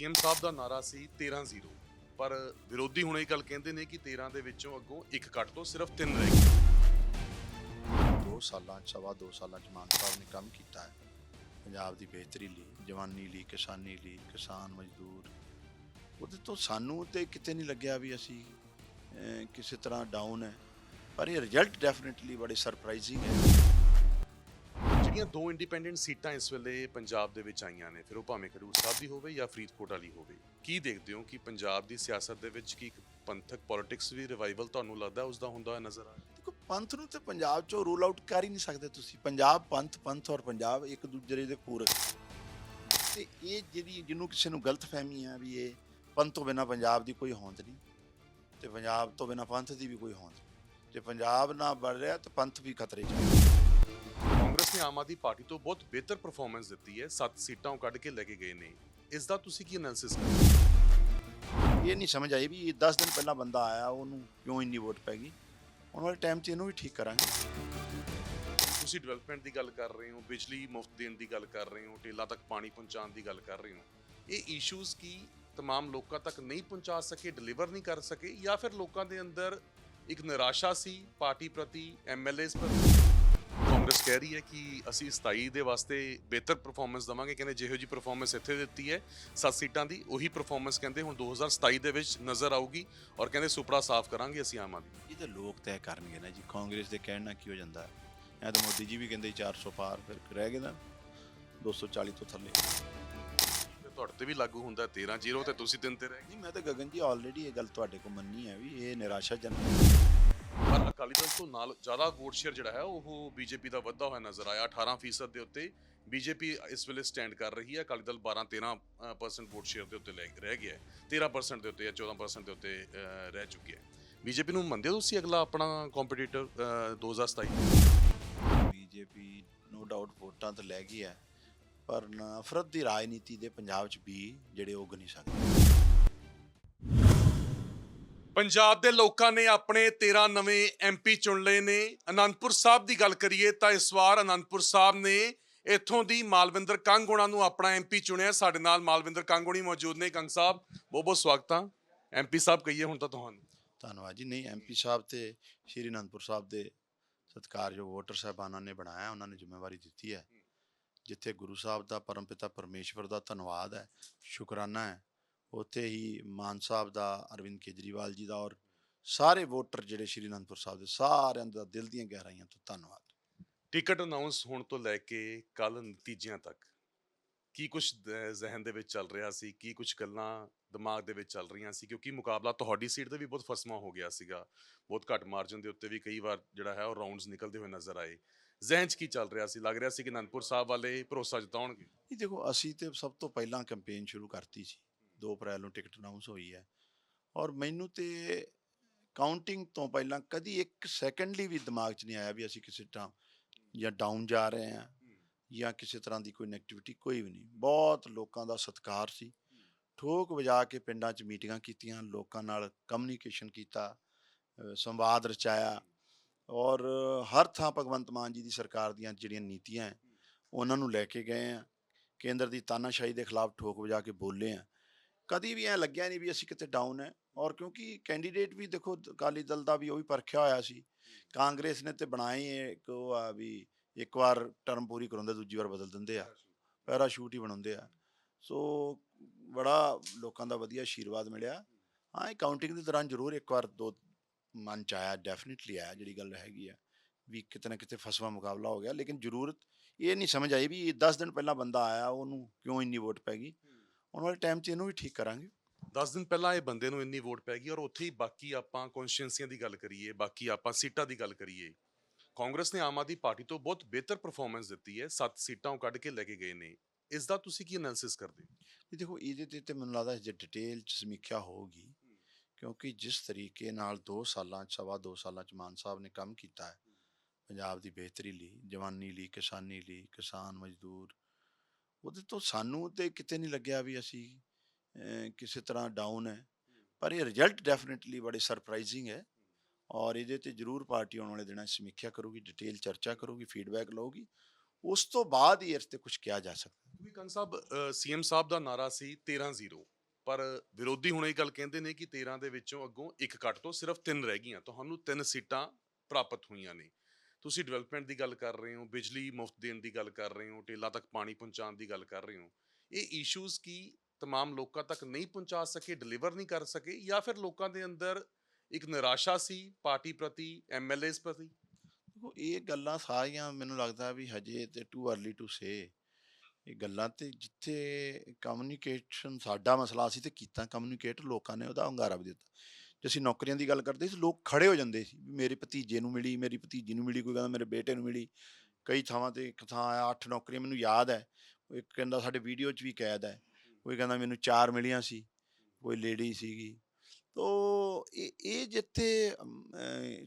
CM ਸਾਹਿਬ ਦਾ ਨਾਰਾ ਸੀ 13-0 ਪਰ ਵਿਰੋਧੀ ਹੁਣ ਇਹ ਗੱਲ ਕਹਿੰਦੇ ਨੇ ਕਿ 13 ਦੇ ਵਿੱਚੋਂ ਅੱਗੋਂ ਇੱਕ ਕੱਟ ਤੋਂ ਸਿਰਫ 3 ਰਹਿ ਗਏ। ਦੋ ਸਾਲਾਂ 'ਚ, ਸਵਾ ਦੋ ਸਾਲਾਂ ਚ ਮਾਨ ਸਾਹਿਬ ਨੇ ਕੰਮ ਕੀਤਾ ਹੈ। ਪੰਜਾਬ ਦੀ ਬਿਹਤਰੀ ਲਈ ਜਵਾਨੀ ਲਈ ਕਿਸਾਨੀ ਲਈ ਕਿਸਾਨ ਮਜ਼ਦੂਰ। ਉਹਦੇ ਤੋਂ ਸਾਨੂੰ ਤੇ ਕਿਤੇ ਨਹੀਂ ਲੱਗਿਆ ਵੀ ਅਸੀਂ ਕਿਸੇ ਤਰ੍ਹਾਂ ਡਾਊਨ ਹੈ। ਪਰ ਇਹ ਰਿਜ਼ਲਟ ਡੈਫੀਨਿਟਲੀ ਬੜੇ ਸਰਪ੍ਰਾਈਜ਼ਿੰਗ ਹੈ। ਜਿਹੜੀਆਂ ਦੋ ਇੰਡੀਪੈਂਡੈਂਟ ਸੀਟਾਂ ਇਸ ਵੇਲੇ ਪੰਜਾਬ ਦੇ ਵਿੱਚ ਆਈਆਂ ਨੇ, ਫਿਰ ਉਹ ਭਾਵੇਂ ਖਡੂਰ ਸਾਹਿਬ ਦੀ ਹੋਵੇ ਜਾਂ ਫਰੀਦਕੋਟ ਵਾਲੀ ਹੋਵੇ, ਕੀ ਦੇਖਦੇ ਹੋ ਕਿ ਪੰਜਾਬ ਦੀ ਸਿਆਸਤ ਦੇ ਵਿੱਚ ਕੀ ਇੱਕ ਪੰਥਕ ਪੋਲਿਟਿਕਸ ਵੀ ਰਿਵਾਈਵਲ ਤੁਹਾਨੂੰ ਲੱਗਦਾ ਉਸ ਦਾ ਹੁੰਦਾ ਹੋਇਆ ਨਜ਼ਰ ਆ ਰਿਹਾ? ਦੇਖੋ, ਪੰਥ ਨੂੰ ਤੇ ਪੰਜਾਬ ਚੋਂ ਰੂਲ ਆਊਟ ਕਰ ਹੀ ਨਹੀਂ ਸਕਦੇ ਤੁਸੀਂ। ਪੰਜਾਬ ਪੰਥ ਪੰਥ ਔਰ ਪੰਜਾਬ ਇੱਕ ਦੂਜੇ ਦੇ ਪੂਰਕ ਤੇ ਇਹ ਜਿਹੜੀ, ਜਿਹਨੂੰ ਕਿਸੇ ਨੂੰ ਗਲਤਫਹਿਮੀ ਆ ਵੀ ਇਹ ਪੰਥ ਤੋਂ ਬਿਨਾ ਪੰਜਾਬ ਦੀ ਕੋਈ ਹੋਂਦ ਨਹੀਂ, ਤੇ ਪੰਜਾਬ ਤੋਂ ਬਿਨਾ ਪੰਥ ਦੀ ਵੀ ਕੋਈ ਹੋਂਦ ਜੇ ਪੰਜਾਬ ਨਾ ਬਣ ਰਿਹਾ, ਤਾਂ ਪੰਥ ਵੀ ਖਤਰੇ 'ਚ ਕਾਂਗਰਸ ਨੇ ਆਮ ਆਦਮੀ ਪਾਰਟੀ ਤੋਂ ਬਹੁਤ ਬਿਹਤਰ ਪਰਫਾਰਮੈਂਸ ਦਿੱਤੀ ਹੈ 7 ਸੀਟਾਂ ਉਹ ਕੱਢ ਕੇ ਲੈ ਕੇ ਗਏ ਨੇ ਇਸ ਦਾ ਤੁਸੀਂ ਕੀ ਐਨਾਲਿਸਿਸ ਕਰਦੇ ਹੋ ਇਹ ਨਹੀਂ ਸਮਝ ਆਈ ਵੀ ਇਹ 10 ਦਿਨ ਪਹਿਲਾਂ ਬੰਦਾ ਆਇਆ ਉਹਨੂੰ ਕਿਉਂ ਇੰਨੀ ਵੋਟ ਪੈ ਗਈ ਆਉਣ ਵਾਲੇ ਟਾਈਮ 'ਚ ਇਹਨੂੰ ਵੀ ਠੀਕ ਕਰਾਂਗੇ ਤੁਸੀਂ ਡਿਵੈਲਪਮੈਂਟ ਦੀ ਗੱਲ ਕਰ ਰਹੇ ਹੋ ਬਿਜਲੀ ਮੁਫਤ ਦੇਣ ਦੀ ਗੱਲ ਕਰ ਰਹੇ ਹੋ ਟੇਲਾ ਤੱਕ ਪਾਣੀ ਪਹੁੰਚਾਉਣ ਦੀ ਗੱਲ ਕਰ ਰਹੇ ਹੋ ਇਹ ਇਸ਼ੂਜ਼ ਕੀ तमाम ਲੋਕਾਂ ਤੱਕ ਨਹੀਂ ਪਹੁੰਚਾ ਸਕੇ ਡਿਲੀਵਰ ਨਹੀਂ ਕਰ ਸਕੇ ਜਾਂ ਫਿਰ ਲੋਕਾਂ ਦੇ ਅੰਦਰ ਇੱਕ ਨਿਰਾਸ਼ਾ ਸੀ ਪਾਰਟੀ ਪ੍ਰਤੀ ਐਮਐਲਏਸ ਪ੍ਰਤੀ ਕਾਂਗਰਸ ਕਹਿ ਰਹੀ ਹੈ ਕਿ ਅਸੀਂ 27 ਦੇ ਵਾਸਤੇ ਬਿਹਤਰ ਪਰਫਾਰਮੈਂਸ ਦਵਾਂਗੇ। ਕਹਿੰਦੇ ਜਿਹੋ ਜੀ ਪਰਫਾਰਮੈਂਸ ਇੱਥੇ ਦਿੱਤੀ ਹੈ 7 ਸੀਟਾਂ ਦੀ ਉਹੀ ਪਰਫਾਰਮੈਂਸ ਕਹਿੰਦੇ ਹੁਣ 2027 ਦੇ ਵਿੱਚ ਨਜ਼ਰ ਆਊਗੀ ਔਰ ਕਹਿੰਦੇ ਸੁਪੜਾ ਸਾਫ਼ ਕਰਾਂਗੇ ਅਸੀਂ ਆਮ ਆਦਮੀ। ਇਹ ਤਾਂ ਲੋਕ ਤੈਅ ਕਰਨਗੇ ਨਾ ਜੀ ਕਾਂਗਰਸ ਦੇ ਕਹਿਣ ਨਾਲ ਕੀ ਹੋ ਜਾਂਦਾ? ਐ ਤਾਂ ਮੋਦੀ ਜੀ ਵੀ ਕਹਿੰਦੇ 400 ਪਾਰ ਫਿਰ ਰਹਿ ਗਏ ਨਾ 240 ਤੋਂ ਥੱਲੇ। ਤੁਹਾਡੇ ਤੇ ਵੀ ਲਾਗੂ ਹੁੰਦਾ 13 0 ਤੇ ਤੁਸੀਂ ਤਿੰਨ ਤੇ ਰਹਿ ਗਏ। ਨਹੀਂ ਮੈਂ ਤਾਂ ਗਗਨ ਜੀ ਆਲਰੇਡੀ ਇਹ ਗੱਲ ਤੁਹਾਡੇ ਕੋਲ ਮੰਨੀ ਹੈ ਵੀ ਇਹ ਨਿਰਾਸ਼ਾਜਨਕ ਪਰ ਅਕਾਲੀ ਦਲ ਤੋਂ ਨਾਲ ਜ਼ਿਆਦਾ ਵੋਟ ਸ਼ੇਅਰ ਜਿਹੜਾ ਹੈ, ਉਹ ਬੀਜੇਪੀ ਦਾ ਵੱਧਦਾ ਹੋਇਆ ਨਜ਼ਰ ਆਇਆ। 18% ਦੇ ਉੱਤੇ ਬੀਜੇਪੀ ਇਸ ਵੇਲੇ ਸਟੈਂਡ ਕਰ ਰਹੀ ਹੈ। ਅਕਾਲੀ ਦਲ 12 13% ਵੋਟ ਸ਼ੇਅਰ ਦੇ ਉੱਤੇ ਲੈ- ਰਹਿ ਗਿਆ ਹੈ। 13% ਦੇ ਉੱਤੇ ਜਾਂ 14% ਦੇ ਉੱਤੇ ਰਹਿ ਚੁੱਕੀ ਹੈ। ਬੀਜੇਪੀ ਨੂੰ ਮੰਨਦੇ ਹੋ ਤੁਸੀਂ ਅਗਲਾ ਆਪਣਾ ਕੰਪੀਟੀਟਰ 2027 ਬੀਜੇਪੀ ਨੋ ਡਾਊਟ ਵੋਟਾਂ ਤਾਂ ਲੈ ਗਈ ਹੈ, ਪਰ ਨਫ਼ਰਤ ਦੀ ਰਾਜਨੀਤੀ ਦੇ ਪੰਜਾਬ 'ਚ ਵੀ ਜਿਹੜੇ ਉਗ ਨਹੀਂ ਸਕਦੇ। ਪੰਜਾਬ ਦੇ ਲੋਕਾਂ ਨੇ ਆਪਣੇ 13 ਨਵੇਂ ਐਮਪੀ ਚੁਣ ਲਏ ਨੇ। ਅਨੰਦਪੁਰ ਸਾਹਿਬ ਦੀ ਗੱਲ ਕਰੀਏ ਤਾਂ ਇਸ ਵਾਰ ਅਨੰਦਪੁਰ ਸਾਹਿਬ ਨੇ ਇੱਥੋਂ ਦੀ ਮਾਲਵਿੰਦਰ ਕੰਗੋਣਾ ਨੂੰ ਆਪਣਾ ਐਮਪੀ ਚੁਣਿਆ। ਸਾਡੇ ਨਾਲ ਮਾਲਵਿੰਦਰ ਕੰਗੋਣੀ ਮੌਜੂਦ ਨੇ। ਕੰਗ ਸਾਹਿਬ, ਬਹੁਤ ਬਹੁਤ ਸਵਾਗਤ ਆ। ਐਮਪੀ ਸਾਹਿਬ ਕਹੀਏ ਹੁਣ ਤਾਂ ਤੁਹਾਨੂੰ। ਧੰਨਵਾਦ ਜੀ। ਨਹੀਂ ਐਮਪੀ ਸਾਹਿਬ ਤੇ ਸ਼੍ਰੀ ਅਨੰਦਪੁਰ ਸਾਹਿਬ ਦੇ ਸਤਿਕਾਰਯੋਗ ਵੋਟਰ ਸਾਹਿਬਾਨਾਂ ਨੇ ਬਣਾਇਆ। ਉਹਨਾਂ ਨੇ ਜ਼ਿੰਮੇਵਾਰੀ ਦਿੱਤੀ ਹੈ। ਜਿੱਥੇ ਗੁਰੂ ਸਾਹਿਬ ਦਾ ਪਰਮਪਿਤਾ ਪਰਮੇਸ਼ਵਰ ਦਾ ਧੰਨਵਾਦ ਹੈ। ਸ਼ੁਕਰਾਨਾ ਹੈ। ਉੱਥੇ ਹੀ ਮਾਨ ਸਾਹਿਬ ਦਾ ਅਰਵਿੰਦ ਕੇਜਰੀਵਾਲ ਜੀ ਦਾ ਔਰ ਸਾਰੇ ਵੋਟਰ ਜਿਹੜੇ ਸ਼੍ਰੀ ਅਨੰਦਪੁਰ ਸਾਹਿਬ ਦੇ ਸਾਰਿਆਂ ਦਾ ਦਿਲ ਦੀਆਂ ਗਹਿਰਾਈਆਂ ਤੋਂ ਧੰਨਵਾਦ। ਟਿਕਟ ਅਨਾਉਂਸ ਹੋਣ ਤੋਂ ਲੈ ਕੇ ਕੱਲ ਨਤੀਜਿਆਂ ਤੱਕ ਕੀ ਕੁਝ ਜ਼ਿਹਨ ਦੇ ਵਿੱਚ ਚੱਲ ਰਿਹਾ ਸੀ ਕੀ ਕੁਝ ਗੱਲਾਂ ਦਿਮਾਗ ਦੇ ਵਿੱਚ ਚੱਲ ਰਹੀਆਂ ਸੀ ਕਿਉਂਕਿ ਮੁਕਾਬਲਾ ਤੁਹਾਡੀ ਸੀਟ ਤੇ ਵੀ ਬਹੁਤ ਫਸਮਾ ਹੋ ਗਿਆ ਸੀਗਾ ਬਹੁਤ ਘੱਟ ਮਾਰਜਨ ਦੇ ਉੱਤੇ ਵੀ ਕਈ ਵਾਰ ਜਿਹੜਾ ਹੈ ਉਹ ਰਾਉਂਡਸ ਨਿਕਲਦੇ ਹੋਏ ਨਜ਼ਰ ਆਏ। ਜ਼ਿਹਨ 'ਚ ਕੀ ਚੱਲ ਰਿਹਾ ਸੀ? ਲੱਗ ਰਿਹਾ ਸੀ ਕਿ ਅਨੰਦਪੁਰ ਸਾਹਿਬ ਵਾਲੇ ਭਰੋਸਾ ਜਤਾਉਣਗੇ? ਇਹ ਦੇਖੋ ਅਸੀਂ ਤੇ ਸਭ ਤੋਂ ਪਹਿਲਾਂ ਕੈਂਪੇਨ ਸ਼ੁਰੂ ਕਰਤੀ ਸੀ। 2 ਅਪ੍ਰੈਲ ਨੂੰ ਟਿਕਟ ਅਨਾਉਂਸ ਹੋਈ ਹੈ। ਔਰ ਮੈਨੂੰ ਤੇ ਕਾਊਂਟਿੰਗ ਤੋਂ ਪਹਿਲਾਂ ਕਦੀ ਇੱਕ ਸੈਕਿੰਡ ਲਈ ਵੀ ਦਿਮਾਗ 'ਚ ਨਹੀਂ ਆਇਆ ਵੀ ਅਸੀਂ ਕਿਸੇ ਤਰ੍ਹਾਂ ਜਾਂ ਡਾਊਨ ਜਾ ਰਹੇ ਹਾਂ ਜਾਂ ਕਿਸੇ ਤਰ੍ਹਾਂ ਦੀ ਕੋਈ ਨੈਗੇਟਿਵਿਟੀ ਕੋਈ ਵੀ ਨਹੀਂ। ਬਹੁਤ ਲੋਕਾਂ ਦਾ ਸਤਿਕਾਰ ਸੀ। ਠੋਕ ਵਜਾ ਕੇ ਪਿੰਡਾਂ 'ਚ ਮੀਟਿੰਗਾਂ ਕੀਤੀਆਂ, ਲੋਕਾਂ ਨਾਲ ਕਮਿਊਨੀਕੇਸ਼ਨ ਕੀਤਾ ਸੰਵਾਦ ਰਚਾਇਆ ਔਰ ਹਰ ਥਾਂ ਭਗਵੰਤ ਮਾਨ ਜੀ ਦੀ ਸਰਕਾਰ ਦੀਆਂ ਜਿਹੜੀਆਂ ਨੀਤੀਆਂ ਹੈ, ਉਹਨਾਂ ਨੂੰ ਲੈ ਕੇ ਗਏ ਆ ਕੇਂਦਰ ਦੀ ਤਾਨਾਸ਼ਾਹੀ ਦੇ ਖਿਲਾਫ ਠੋਕ ਵਜਾ ਕੇ ਬੋਲੇ ਆ ਕਦੀ ਵੀ ਐ ਲੱਗਿਆ ਨਹੀਂ ਵੀ ਅਸੀਂ ਕਿਤੇ ਡਾਊਨ ਹੈ ਔਰ ਕਿਉਂਕਿ ਕੈਂਡੀਡੇਟ ਵੀ ਦੇਖੋ, ਅਕਾਲੀ ਦਲ ਦਾ ਵੀ ਉਹ ਵੀ ਪਰਖਿਆ ਹੋਇਆ ਸੀ। ਕਾਂਗਰਸ ਨੇ ਤੇ ਬਣਾਏ ਇੱਕ ਉਹ ਆ ਵੀ ਇੱਕ ਵਾਰ ਟਰਮ ਪੂਰੀ ਕਰਾਉਂਦੇ, ਦੂਜੀ ਵਾਰ ਬਦਲ ਦਿੰਦੇ ਆ। ਪੈਰਾਸ਼ੂਟ ਹੀ ਬਣਾਉਂਦੇ ਆ। ਸੋ ਬੜਾ ਲੋਕਾਂ ਦਾ ਵਧੀਆ ਆਸ਼ੀਰਵਾਦ ਮਿਲਿਆ। ਹਾਂ, ਇਹ ਕਾਊਂਟਿੰਗ ਦੇ ਦੌਰਾਨ ਜ਼ਰੂਰ ਇੱਕ ਵਾਰ ਦੋ ਮਨ ਚ ਆਇਆ ਡੈਫੀਨਿਟਲੀ ਆਇਆ ਜਿਹੜੀ ਗੱਲ ਹੈਗੀ ਆ ਵੀ ਕਿਤੇ ਨਾ ਕਿਤੇ ਫਸਵਾ ਮੁਕਾਬਲਾ ਹੋ ਗਿਆ। ਲੇਕਿਨ ਜ਼ਰੂਰਤ ਇਹ ਨਹੀਂ ਸਮਝ ਆਈ ਵੀ 10 ਦਿਨ ਪਹਿਲਾਂ ਬੰਦਾ ਆਇਆ, ਉਹਨੂੰ ਕਿਉਂ ਇੰਨੀ ਵੋਟ ਪੈ ਗਈ? ਆਉਣ ਵਾਲੇ ਟਾਈਮ 'ਚ ਇਹਨੂੰ ਵੀ ਠੀਕ ਕਰਾਂਗੇ। 10 ਦਿਨ ਪਹਿਲਾਂ ਇਹ ਬੰਦੇ ਨੂੰ ਇੰਨੀ ਵੋਟ ਪੈ ਗਈ ਔਰ ਉੱਥੇ ਹੀ ਬਾਕੀ ਆਪਾਂ ਕੌਨਸਟੀਟੈਂਸੀਆਂ ਦੀ ਗੱਲ ਕਰੀਏ ਬਾਕੀ ਆਪਾਂ ਸੀਟਾਂ ਦੀ ਗੱਲ ਕਰੀਏ ਕਾਂਗਰਸ ਨੇ ਆਮ ਆਦਮੀ ਪਾਰਟੀ ਤੋਂ ਬਹੁਤ ਬਿਹਤਰ ਪਰਫਾਰਮੈਂਸ ਦਿੱਤੀ ਹੈ 7 ਸੀਟਾਂ ਉਹ ਕੱਢ ਕੇ ਲੈ ਕੇ ਗਏ ਨੇ। ਇਸ ਦਾ ਤੁਸੀਂ ਕੀ ਐਨਾਲਿਸਿਸ ਕਰਦੇ ਹੋ? ਦੇਖੋ ਇਹਦੇ ਤੇ ਤੇ ਮੈਨੂੰ ਲੱਗਦਾ ਜੇ ਡਿਟੇਲ ਚ ਸਮੀਖਿਆ ਹੋਊਗੀ ਕਿਉਂਕਿ ਜਿਸ ਤਰੀਕੇ ਨਾਲ 2 ਸਾਲਾਂ ਚ ਸਵਾ 2 ਸਾਲਾਂ ਚ ਮਾਨ ਸਾਹਿਬ ਨੇ ਕੰਮ ਕੀਤਾ ਹੈ ਪੰਜਾਬ ਦੀ ਬਿਹਤਰੀ ਲਈ ਜਵਾਨੀ ਲਈ ਕਿਸਾਨੀ ਲਈ ਕਿਸਾਨ ਮਜ਼ਦੂਰ ਉਹਦੇ ਤੋਂ ਸਾਨੂੰ ਤੇ ਕਿਤੇ ਨਹੀਂ ਲੱਗਿਆ ਵੀ ਅਸੀਂ ਕਿਸੇ ਤਰ੍ਹਾਂ ਡਾਊਨ ਹੈ। ਪਰ ਇਹ ਰਿਜ਼ਲਟ ਡੈਫੀਨਿਟਲੀ ਬੜੇ ਸਰਪ੍ਰਾਈਜ਼ਿੰਗ ਹੈ ਔਰ ਇਹਦੇ ਤੇ ਜ਼ਰੂਰ ਪਾਰਟੀ ਆਉਣ ਵਾਲੇ ਦਿਨਾਂ ਸਮੀਖਿਆ ਕਰੂਗੀ ਡਿਟੇਲ ਚਰਚਾ ਕਰੂਗੀ ਫੀਡਬੈਕ ਲਊਗੀ। ਉਸ ਤੋਂ ਬਾਅਦ ਹੀ ਇਸ ਤੇ ਕੁਝ ਕਿਹਾ ਜਾ ਸਕਦਾ। ਕਿਉਂਕਿ ਕੰਗ ਸਾਹਿਬ ਸੀਐਮ ਸਾਹਿਬ ਦਾ ਨਾਰਾ ਸੀ 13-0 ਪਰ ਵਿਰੋਧੀ ਹੁਣ ਇਹ ਗੱਲ ਕਹਿੰਦੇ ਨੇ ਕਿ 13 ਦੇ ਵਿੱਚੋਂ ਅੱਗੋਂ ਇੱਕ ਕੱਟ ਤੋਂ ਸਿਰਫ 3 ਰਹਿ ਗਈਆਂ। ਤੁਹਾਨੂੰ ਤਿੰਨ ਸੀਟਾਂ ਪ੍ਰਾਪਤ ਹੋਈਆਂ ਨੇ। ਤੁਸੀਂ ਡਿਵੈਲਪਮੈਂਟ ਦੀ ਗੱਲ ਕਰ ਰਹੇ ਹੋ ਬਿਜਲੀ ਮੁਫਤ ਦੇਣ ਦੀ ਗੱਲ ਕਰ ਰਹੇ ਹੋ ਟੇਲਾ ਤੱਕ ਪਾਣੀ ਪਹੁੰਚਾਉਣ ਦੀ ਗੱਲ ਕਰ ਰਹੇ ਹੋ ਇਹ ਇਸ਼ੂਜ਼ ਕੀ तमाम ਲੋਕਾਂ ਤੱਕ ਨਹੀਂ ਪਹੁੰਚਾ ਸਕੇ ਡਿਲੀਵਰ ਨਹੀਂ ਕਰ ਸਕੇ ਜਾਂ ਫਿਰ ਲੋਕਾਂ ਦੇ ਅੰਦਰ ਇੱਕ ਨਿਰਾਸ਼ਾ ਸੀ ਪਾਰਟੀ ਪ੍ਰਤੀ ਐਮਐਲਏਸ ਪ੍ਰਤੀ ਦੇਖੋ ਇਹ ਗੱਲਾਂ ਸਾਰੀਆਂ ਮੈਨੂੰ ਲੱਗਦਾ ਵੀ ਹਜੇ ਤੇ ਟੂ ਅਰਲੀ ਟੂ ਸੇ ਇਹ ਗੱਲਾਂ ਤੇ ਜਿੱਥੇ ਕਮਿਊਨੀਕੇਸ਼ਨ ਸਾਡਾ ਮਸਲਾ ਸੀ ਤੇ ਕੀਤਾ ਕਮਿਊਨੀਕੇਟ ਲੋਕਾਂ ਨੇ ਉਹਦਾ ਹੰਗਾਰਾ ਵੀ ਦਿੱਤਾ ਜੇ ਅਸੀਂ ਨੌਕਰੀਆਂ ਦੀ ਗੱਲ ਕਰਦੇ ਸੀ, ਲੋਕ ਖੜੇ ਹੋ ਜਾਂਦੇ ਸੀ ਵੀ ਮੇਰੇ ਭਤੀਜੇ ਨੂੰ ਮਿਲੀ, ਮੇਰੀ ਭਤੀਜੀ ਨੂੰ ਮਿਲੀ, ਕੋਈ ਕਹਿੰਦਾ ਮੇਰੇ ਬੇਟੇ ਨੂੰ ਮਿਲੀ। ਕਈ ਥਾਵਾਂ ਤੇ ਇੱਕ ਥਾਂ ਆਇਆ, ਅੱਠ ਨੌਕਰੀਆਂ, ਮੈਨੂੰ ਯਾਦ ਹੈ। ਇੱਕ ਕਹਿੰਦਾ ਸਾਡੇ ਵੀਡੀਓ 'ਚ ਵੀ ਕੈਦ ਹੈ। ਕੋਈ ਕਹਿੰਦਾ ਮੈਨੂੰ ਚਾਰ ਮਿਲੀਆਂ ਸੀ, ਕੋਈ ਲੇਡੀ ਸੀਗੀ। ਤੋ ਇਹ ਇਹ ਜਿੱਥੇ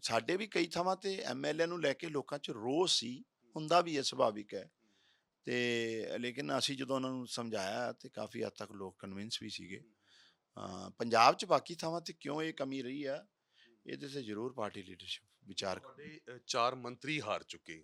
ਸਾਡੇ ਵੀ ਕਈ ਥਾਵਾਂ ਤੇ ਐਮਐਲਏ ਨੂੰ ਲੈ ਕੇ ਲੋਕਾਂ 'ਚ ਰੋਸ ਸੀ, ਹੁੰਦਾ ਵੀ ਇਹ ਸੁਭਾਵਿਕ ਹੈ। ਤੇ ਲੇਕਿਨ ਅਸੀਂ ਜਦੋਂ ਉਹਨਾਂ ਨੂੰ ਸਮਝਾਇਆ ਤੇ ਕਾਫੀ ਹੱਦ ਤੱਕ ਲੋਕ ਕਨਵਿੰਸ ਵੀ ਸੀਗੇ। ਪੰਜਾਬ 'ਚ ਬਾਕੀ ਥਾਵਾਂ ਤੇ ਕਿਉਂ ਇਹ ਕਮੀ ਰਹੀ ਆ ਇਹਦੇ ਤੇ ਜ਼ਰੂਰ ਪਾਰਟੀ ਲੀਡਰਸ਼ਿਪ ਵਿਚਾਰ ਕਰ। ਚਾਰ ਮੰਤਰੀ ਹਾਰ ਚੁੱਕੇ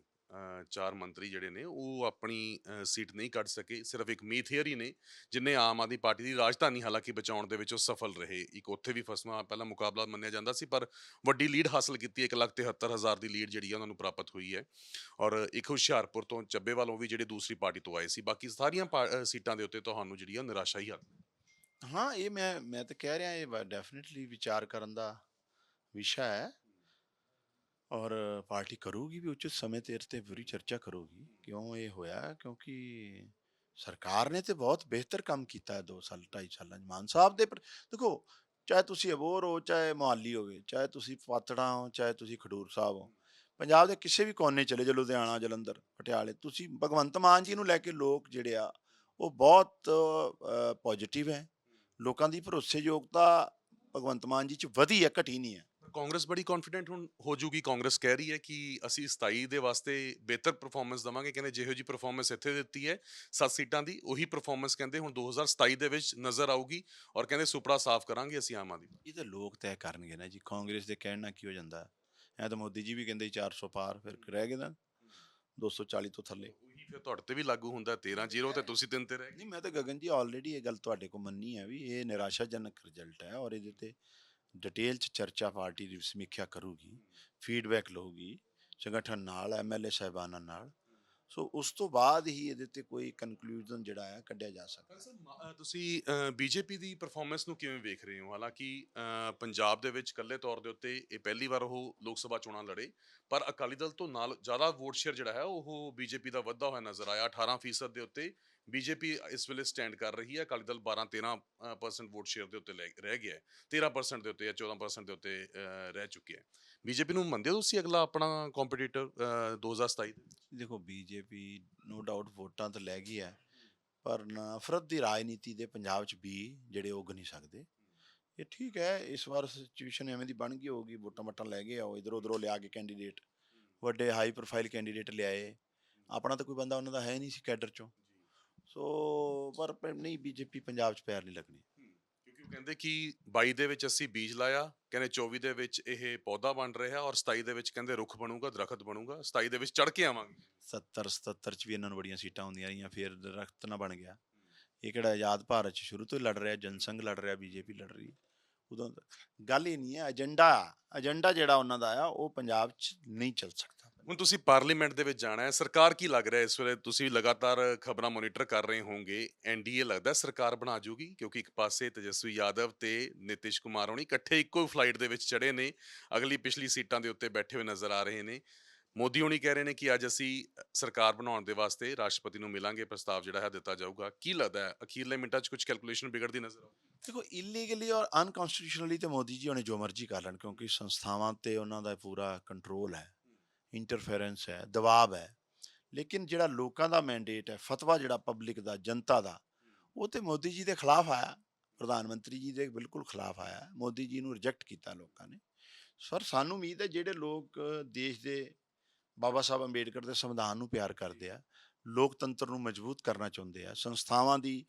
ਚਾਰ ਮੰਤਰੀ ਜਿਹੜੇ ਨੇ ਉਹ ਆਪਣੀ ਸੀਟ ਨਹੀਂ ਕੱਢ ਸਕੇ ਸਿਰਫ ਇੱਕ ਮੀ ਥਿਅਰੀ ਨੇ ਜਿਨੇ ਆਮ ਆਦਮੀ ਪਾਰਟੀ ਦੀ ਰਾਜਧਾਨੀ ਹਾਲਾਂਕਿ ਬਚਾਉਣ ਦੇ ਵਿੱਚ ਉਹ ਸਫਲ ਰਹੇ। ਇੱਕ ਉੱਥੇ ਵੀ ਫਸਵਾ ਪਹਿਲਾ ਮੁਕਾਬਲਾ ਮੰਨਿਆ ਜਾਂਦਾ ਸੀ ਪਰ ਵੱਡੀ ਲੀਡ ਹਾਸਲ ਕੀਤੀ 173000 ਦੀ ਲੀਡ ਜਿਹੜੀ ਆ ਉਹਨਾਂ ਨੂੰ ਪ੍ਰਾਪਤ ਹੋਈ ਹੈ। ਔਰ ਇੱਕ ਹੁਸ਼ਿਆਰਪੁਰ ਤੋਂ ਚੱਬੇ ਵੱਲੋਂ ਵੀ ਜਿਹੜੇ ਦੂਸਰੀ ਪਾਰਟੀ ਤੋਂ ਆਏ ਸੀ ਬਾਕੀ ਸਾਰੀਆਂ ਸੀਟਾਂ ਦੇ ਉੱਤੇ ਤੁਹਾਨੂੰ ਜਿਹੜੀ ਆ ਨਿਰਾਸ਼ਾ ਹੀ ਆ। ਹਾਂ, ਇਹ ਮੈਂ ਮੈਂ ਤਾਂ ਕਹਿ ਰਿਹਾ, ਇਹ ਡੈਫੀਨਿਟਲੀ ਵਿਚਾਰ ਕਰਨ ਦਾ ਵਿਸ਼ਾ ਹੈ। ਔਰ ਪਾਰਟੀ ਕਰੂਗੀ ਵੀ ਉਚਿਤ ਸਮੇਂ ਤੇ ਇਸ ਤੇ ਪੂਰੀ ਚਰਚਾ ਕਰੂਗੀ। ਕਿਉਂ ਇਹ ਹੋਇਆ? ਕਿਉਂਕਿ ਸਰਕਾਰ ਨੇ ਤੇ ਬਹੁਤ ਬਿਹਤਰ ਕੰਮ ਕੀਤਾ ਹੈ 2 ਸਾਲ 2.5 ਸਾਲਾਂ 'ਚ। ਮਾਨ ਸਾਹਿਬ ਦੇ ਪਰ- ਦੇਖੋ, ਚਾਹੇ ਤੁਸੀਂ ਅਬੋਰ ਹੋ, ਚਾਹੇ ਮੁਹਾਲੀ ਹੋਵੇ ਚਾਹੇ ਤੁਸੀਂ ਪਾਤੜਾਂ ਹੋ, ਚਾਹੇ ਤੁਸੀਂ ਖਡੂਰ ਸਾਹਿਬ ਹੋ, ਪੰਜਾਬ ਦੇ ਕਿਸੇ ਵੀ ਕੋਨੇ ਚਲੇ ਜਾਓ, ਲੁਧਿਆਣਾ, ਜਲੰਧਰ, ਪਟਿਆਲੇ, ਤੁਸੀਂ ਭਗਵੰਤ ਮਾਨ ਜੀ ਨੂੰ ਲੈ ਕੇ ਲੋਕ ਜਿਹੜੇ ਆ, ਉਹ ਬਹੁਤ ਪੋਜੀਟਿਵ ਹੈ। ਲੋਕਾਂ ਦੀ ਭਰੋਸੇਯੋਗਤਾ ਭਗਵੰਤ ਮਾਨ ਜੀ ਚ ਵਧੀ ਹੈ ਘਟੀ ਨਹੀਂ ਹੈ। ਕਾਂਗਰਸ ਬੜੀ ਕੌਨਫੀਡੈਂਟ ਹੁਣ ਹੋ ਜੂਗੀ ਕਾਂਗਰਸ ਕਹਿ ਰਹੀ ਹੈ ਕਿ ਅਸੀਂ 27 ਦੇ ਵਾਸਤੇ ਬਿਹਤਰ ਪਰਫਾਰਮੈਂਸ ਦਵਾਂਗੇ ਕਹਿੰਦੇ ਜਿਹੋ ਜੀ ਪਰਫਾਰਮੈਂਸ ਇੱਥੇ ਦਿੱਤੀ ਹੈ ਸੱਤ ਸੀਟਾਂ ਦੀ ਉਹੀ ਪਰਫਾਰਮੈਂਸ ਕਹਿੰਦੇ ਹੁਣ 2027 ਦੇ ਵਿੱਚ ਨਜ਼ਰ ਆਊਗੀ ਔਰ ਕਹਿੰਦੇ ਸੁਪੜਾ ਸਾਫ਼ ਕਰਾਂਗੇ ਅਸੀਂ ਆਮ ਆਦਮੀ ਇਹ ਤਾਂ ਲੋਕ ਤੈਅ ਕਰਨਗੇ ਨਾ ਜੀ ਕਾਂਗਰਸ ਦੇ ਕਹਿਣ ਨਾਲ ਕੀ ਹੋ ਜਾਂਦਾ? ਐ ਤਾਂ ਮੋਦੀ ਜੀ ਵੀ ਕਹਿੰਦੇ ਸੀ 400 ਪਾਰ ਫਿਰ ਰਹਿ ਗਏ ਨਾ 240 ਤੋਂ ਥੱਲੇ। ਫਿਰ ਤੁਹਾਡੇ ਤੇ ਵੀ ਲਾਗੂ ਹੁੰਦਾ 13 0 ਤੇ ਤੁਸੀਂ ਤਿੰਨ ਤੇ ਰਹਿ ਗਏ। ਨਹੀਂ ਮੈਂ ਤਾਂ ਗਗਨ ਜੀ ਆਲਰੇਡੀ ਇਹ ਗੱਲ ਤੁਹਾਡੇ ਕੋਲ ਮੰਨੀ ਹੈ ਵੀ ਇਹ ਨਿਰਾਸ਼ਾਜਨਕ ਰਿਜ਼ਲਟ ਹੈ ਔਰ ਇਹਦੇ ਤੇ ਡਿਟੇਲ ਚ ਚਰਚਾ ਪਾਰਟੀ ਦੀ ਸਮੀਖਿਆ ਕਰੂਗੀ ਫੀਡਬੈਕ ਲਊਗੀ ਸੰਗਠਨ ਨਾਲ ਐਮਐਲਏ ਸਾਹਿਬਾਨਾਂ ਨਾਲ ਸੋ ਉਸ ਤੋਂ ਬਾਅਦ ਹੀ ਇਹਦੇ ਤੇ ਕੋਈ ਕਨਕਲੂਜਨ ਜਿਹੜਾ ਹੈ ਕੱਢਿਆ ਜਾ ਸਕਦਾ ਸਰ ਤੁਸੀਂ ਬੀਜੇਪੀ ਦੀ ਪਰਫਾਰਮੈਂਸ ਨੂੰ ਕਿਵੇਂ ਵੇਖ ਰਹੇ ਹੋ? ਹਾਲਾਂਕਿ ਪੰਜਾਬ ਦੇ ਵਿੱਚ ਇਕੱਲੇ ਤੌਰ ਦੇ ਉੱਤੇ ਇਹ ਪਹਿਲੀ ਵਾਰ ਉਹ ਲੋਕ ਸਭਾ ਚੋਣਾਂ ਲੜੇ ਪਰ ਅਕਾਲੀ ਦਲ ਤੋਂ ਨਾਲ ਜ਼ਿਆਦਾ ਵੋਟ ਸ਼ੇਅਰ ਜਿਹੜਾ ਹੈ ਉਹ ਬੀਜੇਪੀ ਦਾ ਵੱਧਦਾ ਹੋਇਆ ਨਜ਼ਰ ਆਇਆ। 18% ਦੇ ਉੱਤੇ ਬੀਜੇਪੀ ਇਸ ਵੇਲੇ ਸਟੈਂਡ ਕਰ ਰਹੀ ਹੈ। ਅਕਾਲੀ ਦਲ 12 13% ਵੋਟ ਸ਼ੇਅਰ ਦੇ ਉੱਤੇ ਰਹਿ ਗਿਆ ਹੈ। 13% ਦੇ ਉੱਤੇ ਜਾਂ 14% ਦੇ ਉੱਤੇ ਰਹਿ ਚੁੱਕਿਆ ਹੈ। ਬੀਜੇਪੀ ਨੂੰ ਮੰਨਦੇ ਹੋ ਤੁਸੀਂ ਅਗਲਾ ਆਪਣਾ ਕੰਪੀਟੀਟਰ 2027 ਦੇ ਦੇਖੋ, ਬੀਜੇਪੀ ਨੋ ਡਾਊਟ ਵੋਟਾਂ ਤਾਂ ਲੈ ਗਈ ਹੈ, ਪਰ ਨਫ਼ਰਤ ਦੀ ਰਾਜਨੀਤੀ ਦੇ ਪੰਜਾਬ 'ਚ ਵੀ ਜਿਹੜੇ ਉਗ ਨਹੀਂ ਸਕਦੇ। ਇਹ ਠੀਕ ਹੈ, ਇਸ ਵਾਰ ਸਿਚੁਏਸ਼ਨ ਐਵੇਂ ਦੀ ਬਣ ਗਈ ਹੋਗੀ ਵੋਟਾਂ ਮਟਾਂ ਲੈ ਗਏ ਆਓ, ਇਧਰ ਉਧਰੋਂ ਲਿਆ ਕੇ ਕੈਂਡੀਡੇਟ ਵੱਡੇ ਹਾਈ ਪ੍ਰੋਫਾਈਲ ਕੈਂਡੀਡੇਟ ਲਿਆਏ। ਆਪਣਾ ਤਾਂ ਕੋਈ ਬੰਦਾ ਉਹਨਾਂ ਦਾ ਹੈ ਨਹੀਂ ਸੀ ਕੈਡਰ 'ਚੋਂ। ਸੋ ਪਰ ਪ- ਨਹੀਂ ਬੀਜੇਪੀ ਪੰਜਾਬ 'ਚ ਪੈਰ ਨਹੀਂ ਲੱਗਣੀ। ਕਿਉਂਕਿ ਉਹ ਕਹਿੰਦੇ ਕਿ 22 ਦੇ ਵਿੱਚ ਅਸੀਂ ਬੀਜ ਲਾਇਆ ਕਹਿੰਦੇ 24 ਦੇ ਵਿੱਚ ਇਹ ਪੌਦਾ ਬਣ ਰਿਹਾ ਔਰ 27 ਦੇ ਵਿੱਚ ਕਹਿੰਦੇ ਰੁੱਖ ਬਣੂਗਾ ਦਰਖਤ ਬਣੂਗਾ 27 ਦੇ ਵਿੱਚ ਚੜ ਕੇ ਆਵਾਂਗੇ। 70 77 'ਚ ਵੀ ਇਹਨਾਂ ਨੂੰ ਬੜੀਆਂ ਸੀਟਾਂ ਹੁੰਦੀਆਂ ਰਹੀਆਂ ਫਿਰ ਦਰਖਤ ਨਾ ਬਣ ਗਿਆ। ਇਹ ਕਿਹੜਾ ਆਜ਼ਾਦ ਭਾਰਤ 'ਚ ਸ਼ੁਰੂ ਤੋਂ ਹੀ ਲੜ ਰਿਹਾ ਜਨਸੰਘ ਲੜ ਰਿਹਾ ਬੀਜੇਪੀ ਲੜ ਰਹੀ ਉਦੋਂ ਤਾਂ- ਗੱਲ ਹੀ ਨਹੀਂ ਹੈ ਏਜੰਡਾ ਏਜੰਡਾ ਜਿਹੜਾ ਉਹਨਾਂ ਦਾ ਆ ਉਹ ਪੰਜਾਬ 'ਚ ਨਹੀਂ ਚੱਲ ਸਕਦਾ। ਹੁਣ ਤੁਸੀਂ ਪਾਰਲੀਮੈਂਟ ਦੇ ਵਿੱਚ ਜਾਣਾ ਹੈ, ਸਰਕਾਰ ਕੀ ਲੱਗ ਰਿਹਾ ਇਸ ਵੇਲੇ? ਤੁਸੀਂ ਲਗਾਤਾਰ ਖਬਰਾਂ ਮੋਨੀਟਰ ਕਰ ਰਹੇ ਹੋਵੋਗੇ ਐਨਡੀਏ ਲੱਗਦਾ ਸਰਕਾਰ ਬਣਾ ਜੂਗੀ? ਕਿਉਂਕਿ ਇੱਕ ਪਾਸੇ ਤੇਜਸਵੀ ਯਾਦਵ ਤੇ ਨਿਤਿਸ਼ ਕੁਮਾਰ ਹੋਣੀ ਇਕੱਠੇ ਇੱਕੋ ਫਲਾਈਟ ਦੇ ਵਿੱਚ ਚੜੇ ਨੇ। ਅਗਲੀ ਪਿਛਲੀ ਸੀਟਾਂ ਦੇ ਉੱਤੇ ਬੈਠੇ ਹੋਏ ਨਜ਼ਰ ਆ ਰਹੇ ਨੇ। ਮੋਦੀ ਹੋਣੀ ਕਹਿ ਰਹੇ ਨੇ ਕਿ ਅੱਜ ਅਸੀਂ ਸਰਕਾਰ ਬਣਾਉਣ ਦੇ ਵਾਸਤੇ ਰਾਸ਼ਟਰਪਤੀ ਨੂੰ ਮਿਲਾਂਗੇ, ਪ੍ਰਸਤਾਵ ਜਿਹੜਾ ਹੈ ਦਿੱਤਾ ਜਾਊਗਾ। ਕੀ ਲੱਗਦਾ ਹੈ? ਅਖੀਰਲੇ ਮਿੰਟਾਂ 'ਚ ਕੁਝ ਕੈਲਕੂਲੇਸ਼ਨ ਵਿਗੜਦੀ ਨਜ਼ਰ ਆਉਂਦੀ ਦੇਖੋ ਇਲੀਗਲੀ ਔਰ ਅਨਕਨਸਟੀਟਿਊਸ਼ਨਲੀ ਤੇ ਮੋਦੀ ਜੀ ਉਹਨੇ ਜੋ ਮਰਜ਼ੀ ਕਰ ਲੈਣ, ਕਿਉਂਕਿ ਸੰਸਥਾਵਾਂ ਤੇ ਉਹਨਾਂ ਦਾ ਪੂਰਾ ਕੰਟਰੋਲ ਹੈ। ਇੰਟਰਫੇਰੈਂਸ ਹੈ, ਦਬਾਅ ਹੈ। ਲੇਕਿਨ ਜਿਹੜਾ ਲੋਕਾਂ ਦਾ ਮੈਂਡੇਟ ਹੈ, ਫਤਵਾ ਜਿਹੜਾ ਪਬਲਿਕ ਦਾ, ਜਨਤਾ ਦਾ, ਉਹ ਤੇ ਮੋਦੀ ਜੀ ਦੇ ਖਿਲਾਫ ਆਇਆ। ਪ੍ਰਧਾਨ ਮੰਤਰੀ ਜੀ ਦੇ ਬਿਲਕੁਲ ਖਿਲਾਫ ਆਇਆ। ਮੋਦੀ ਜੀ ਨੂੰ ਰਿਜੈਕਟ ਕੀਤਾ ਲੋਕਾਂ ਨੇ। ਸਰ, ਸਾਨੂੰ ਉਮੀਦ ਹੈ ਜਿਹੜੇ ਲੋਕ ਦੇਸ਼ ਦੇ ਬਾਬਾ ਸਾਹਿਬ ਅੰਬੇਡਕਰ ਦੇ ਸੰਵਿਧਾਨ ਨੂੰ ਪਿਆਰ ਕਰਦੇ ਆ, ਲੋਕਤੰਤਰ ਨੂੰ ਮਜ਼ਬੂਤ ਕਰਨਾ ਚਾਹੁੰਦੇ ਆ, ਸੰਸਥਾਵਾਂ ਦੀ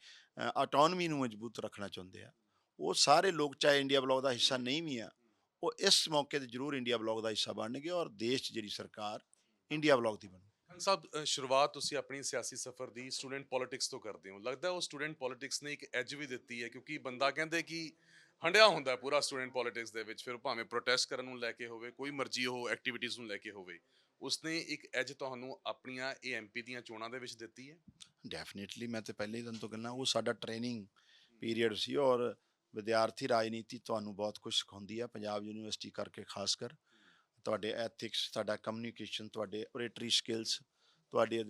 ਆਟੋਨਮੀ ਨੂੰ ਮਜ਼ਬੂਤ ਰੱਖਣਾ ਚਾਹੁੰਦੇ ਆ, ਉਹ ਸਾਰੇ ਲੋਕ, ਚਾਹੇ ਇੰਡੀਆ ਬਲੌਕ ਦਾ ਹਿੱਸਾ ਨਹੀਂ ਵੀ ਆ ਉਹ ਇਸ ਮੌਕੇ ਤੇ ਜ਼ਰੂਰ ਇੰਡੀਆ ਬਲੌਕ ਦਾ ਹਿੱਸਾ ਬਣਨਗੇ ਔਰ ਦੇਸ਼ 'ਚ ਜਿਹੜੀ ਸਰਕਾਰ ਇੰਡੀਆ ਬਲੌਕ ਦੀ ਬਣੂ। ਖਾਨ ਸਾਹਿਬ ਸ਼ੁਰੂਆਤ ਤੁਸੀਂ ਆਪਣੀ ਸਿਆਸੀ ਸਫ਼ਰ ਦੀ ਸਟੂਡੈਂਟ ਪੋਲਿਟਿਕਸ ਤੋਂ ਕਰਦੇ ਹੋ। ਲੱਗਦਾ ਉਹ ਸਟੂਡੈਂਟ ਪੋਲਿਟਿਕਸ ਨੇ ਇੱਕ ਐਜ ਵੀ ਦਿੱਤੀ ਹੈ ਕਿਉਂਕਿ ਬੰਦਾ ਕਹਿੰਦੇ ਕਿ ਹੰਡਿਆ ਹੁੰਦਾ ਪੂਰਾ ਸਟੂਡੈਂਟ ਪੋਲਿਟਿਕਸ ਦੇ ਵਿੱਚ ਫਿਰ ਭਾਵੇਂ ਪ੍ਰੋਟੈਸਟ ਕਰਨ ਨੂੰ ਲੈ ਕੇ ਹੋਵੇ ਕੋਈ ਮਰਜ਼ੀ ਉਹ ਐਕਟੀਵਿਟੀਜ਼ ਨੂੰ ਲੈ ਕੇ ਹੋਵੇ ਉਸਨੇ ਇੱਕ ਐਜ ਤੁਹਾਨੂੰ ਆਪਣੀਆਂ ਏਐਮਪੀ ਦੀਆਂ ਚੋਣਾਂ ਦੇ ਵਿੱਚ ਦਿੱਤੀ ਹੈ? ਡੈਫੀਨਿਟਲੀ ਮੈਂ ਤੇ ਪਹਿਲੇ ਹੀ ਦਿਨ ਤੋਂ ਕਹਿੰਦਾ ਉਹ ਸਾਡਾ ਟ੍ਰੇਨਿੰਗ ਪੀਰੀਅਡ ਸੀ ਔਰ ਵਿਦਿਆਰਥੀ ਰਾਜਨੀਤੀ ਤੁਹਾਨੂੰ ਬਹੁਤ ਕੁਝ ਸਿਖਾਉਂਦੀ ਹੈ, ਪੰਜਾਬ ਯੂਨੀਵਰਸਿਟੀ ਕਰਕੇ ਖਾਸ ਕਰ। ਤੁਹਾਡੇ ਐਥਿਕਸ ਤੁਹਾਡਾ ਕਮਿਊਨੀਕੇਸ਼ਨ ਤੁਹਾਡੇ ਓਰੇਟਰੀ ਸਕਿੱਲਸ ਤੁਹਾਡੇ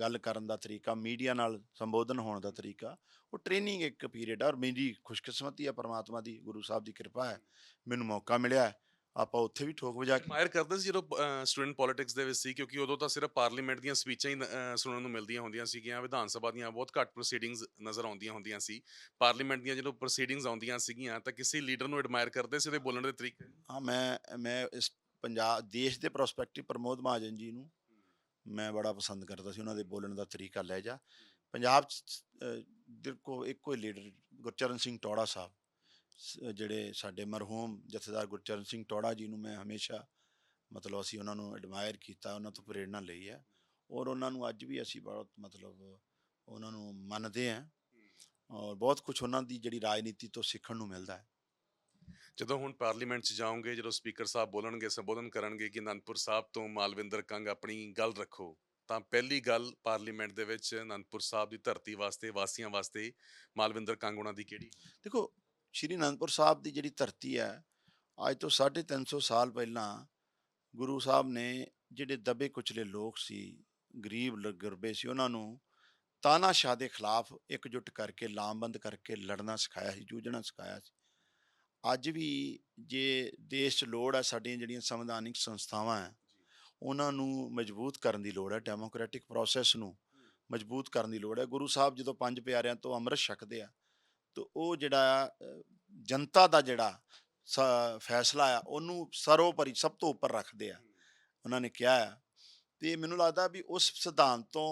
ਗੱਲ ਕਰਨ ਦਾ ਤਰੀਕਾ ਮੀਡੀਆ ਨਾਲ ਸੰਬੋਧਨ ਹੋਣ ਦਾ ਤਰੀਕਾ, ਉਹ ਟ੍ਰੇਨਿੰਗ ਇੱਕ ਪੀਰੀਅਡ ਆ ਔਰ ਮੇਰੀ ਖੁਸ਼ਕਿਸਮਤੀ ਆ ਪਰਮਾਤਮਾ ਦੀ, ਗੁਰੂ ਸਾਹਿਬ ਦੀ ਕਿਰਪਾ ਹੈ, ਮੈਨੂੰ ਮੌਕਾ ਮਿਲਿਆ ਆਪਾਂ ਉੱਥੇ ਵੀ ਠੋਕ ਵਜਾ ਕੇ ਐਡਮਾਇਰ ਕਰਦੇ ਸੀ ਜਦੋਂ ਸਟੂਡੈਂਟ ਪੋਲਿਟਿਕਸ ਦੇ ਵਿੱਚ ਸੀ ਕਿਉਂਕਿ ਉਦੋਂ ਤਾਂ ਸਿਰਫ ਪਾਰਲੀਮੈਂਟ ਦੀਆਂ ਸਪੀਚਾਂ ਹੀ ਅ, ਸੁਣਨ ਨੂੰ ਮਿਲਦੀਆਂ ਹੁੰਦੀਆਂ ਸੀਗੀਆਂ ਵਿਧਾਨ ਸਭਾ ਦੀਆਂ ਬਹੁਤ ਘੱਟ ਪ੍ਰੋਸੀਡਿੰਗਸ ਨਜ਼ਰ ਆਉਂਦੀਆਂ ਹੁੰਦੀਆਂ ਸੀ। ਪਾਰਲੀਮੈਂਟ ਦੀਆਂ ਜਦੋਂ ਪ੍ਰੋਸੀਡਿੰਗਸ ਆਉਂਦੀਆਂ ਸੀਗੀਆਂ ਤਾਂ ਕਿਸੇ ਲੀਡਰ ਨੂੰ ਐਡਮਾਇਰ ਕਰਦੇ ਸੀ ਉਹਦੇ ਬੋਲਣ ਦੇ ਤਰੀਕੇ? ਨੂੰ। ਹਾਂ ਮੈਂ ਮੈਂ ਇਸ ਪੰਜਾਬ ਦੇਸ਼ ਦੇ ਪ੍ਰੋਸਪੈਕਟਿਵ ਪ੍ਰਮੋਦ ਮਹਾਜਨ ਜੀ ਨੂੰ ਮੈਂ ਬੜਾ ਪਸੰਦ ਕਰਦਾ ਸੀ ਉਹਨਾਂ ਦੇ ਬੋਲਣ ਦਾ ਤਰੀਕਾ ਲਹਿਜਾ ਪੰਜਾਬ ਚ ਅਹ, ਦੇਖੋ ਇੱਕੋ ਹੀ ਲੀਡਰ ਗੁਰਚਰਨ ਸਿੰਘ ਟੌੜਾ ਸਾਹਿਬ। ਜਿਹੜੇ ਸਾਡੇ ਮਰਹੂਮ ਜਥੇਦਾਰ ਗੁਰਚਰਨ ਸਿੰਘ ਟੌੜਾ ਜੀ ਨੂੰ ਮੈਂ ਹਮੇਸ਼ਾ ਮਤਲਬ ਅਸੀਂ ਉਹਨਾਂ ਨੂੰ ਐਡਮਾਇਰ ਕੀਤਾ ਉਹਨਾਂ ਤੋਂ ਪ੍ਰੇਰਣਾ ਲਈ ਹੈ ਔਰ ਉਹਨਾਂ ਨੂੰ ਅੱਜ ਵੀ ਅਸੀਂ ਬਹੁਤ ਮਤਲਬ ਉਹਨਾਂ ਨੂੰ ਮੰਨਦੇ ਹਾਂ ਔਰ ਬਹੁਤ ਕੁਝ ਉਹਨਾਂ ਦੀ ਜਿਹੜੀ ਰਾਜਨੀਤੀ ਤੋਂ ਸਿੱਖਣ ਨੂੰ ਮਿਲਦਾ ਹੈ। ਜਦੋਂ ਹੁਣ ਪਾਰਲੀਮੈਂਟ 'ਚ ਜਾਓਗੇ ਜਦੋਂ ਸਪੀਕਰ ਸਾਹਿਬ ਬੋਲਣਗੇ ਸੰਬੋਧਨ ਕਰਨਗੇ ਕਿ ਅਨੰਦਪੁਰ ਸਾਹਿਬ ਤੋਂ ਮਾਲਵਿੰਦਰ ਕੰਗ ਆਪਣੀ ਗੱਲ ਰੱਖੋ ਤਾਂ ਪਹਿਲੀ ਗੱਲ ਪਾਰਲੀਮੈਂਟ ਦੇ ਵਿੱਚ ਅਨੰਦਪੁਰ ਸਾਹਿਬ ਦੀ ਧਰਤੀ ਵਾਸਤੇ ਵਾਸੀਆਂ ਵਾਸਤੇ ਮਾਲਵਿੰਦਰ ਕੰਗ ਉਹਨਾਂ ਦੀ ਕਿਹੜੀ? ਦੇਖੋ ਸ਼੍ਰੀ ਅਨੰਦਪੁਰ ਸਾਹਿਬ ਦੀ ਜਿਹੜੀ ਧਰਤੀ ਹੈ, ਅੱਜ ਤੋਂ 350 ਸਾਲ ਪਹਿਲਾਂ ਗੁਰੂ ਸਾਹਿਬ ਨੇ ਜਿਹੜੇ ਦਬੇ ਕੁਚਲੇ ਲੋਕ ਸੀ, ਗਰੀਬ ਲ- ਗੁਰਬੇ ਸੀ, ਉਹਨਾਂ ਨੂੰ ਤਾਨਾਸ਼ਾਹ ਦੇ ਖਿਲਾਫ ਇਕਜੁੱਟ ਕਰਕੇ, ਲਾਮਬੰਦ ਕਰਕੇ ਲੜਨਾ ਸਿਖਾਇਆ ਸੀ, ਜੂਝਣਾ ਸਿਖਾਇਆ ਸੀ। ਅੱਜ ਵੀ ਜੇ ਦੇਸ਼ 'ਚ ਲੋੜ ਹੈ, ਸਾਡੀਆਂ ਜਿਹੜੀਆਂ ਸੰਵਿਧਾਨਿਕ ਸੰਸਥਾਵਾਂ ਹੈ, ਉਹਨਾਂ ਨੂੰ ਮਜ਼ਬੂਤ ਕਰਨ ਦੀ ਲੋੜ ਹੈ, ਡੈਮੋਕ੍ਰੈਟਿਕ ਪ੍ਰੋਸੈਸ ਨੂੰ ਮਜ਼ਬੂਤ ਕਰਨ ਦੀ ਲੋੜ ਹੈ। ਗੁਰੂ ਸਾਹਿਬ ਜਦੋਂ ਪੰਜ ਪਿਆਰਿਆਂ ਤੋਂ ਅੰਮ੍ਰਿਤ ਛਕਦੇ ਆ ਤੋ ਉਹ ਜਿਹੜਾ ਅਹ, ਜਨਤਾ ਦਾ ਜਿਹੜਾ ਸ- ਫੈਸਲਾ ਆ ਉਹਨੂੰ ਸਰੋਪਰੀ ਸਭ ਤੋਂ ਉੱਪਰ ਰੱਖਦੇ ਆ ਉਹਨਾਂ ਨੇ ਕਿਹਾ ਆ ਤੇ ਮੈਨੂੰ ਲੱਗਦਾ ਵੀ ਉਸ ਸਿਧਾਂਤ ਤੋਂ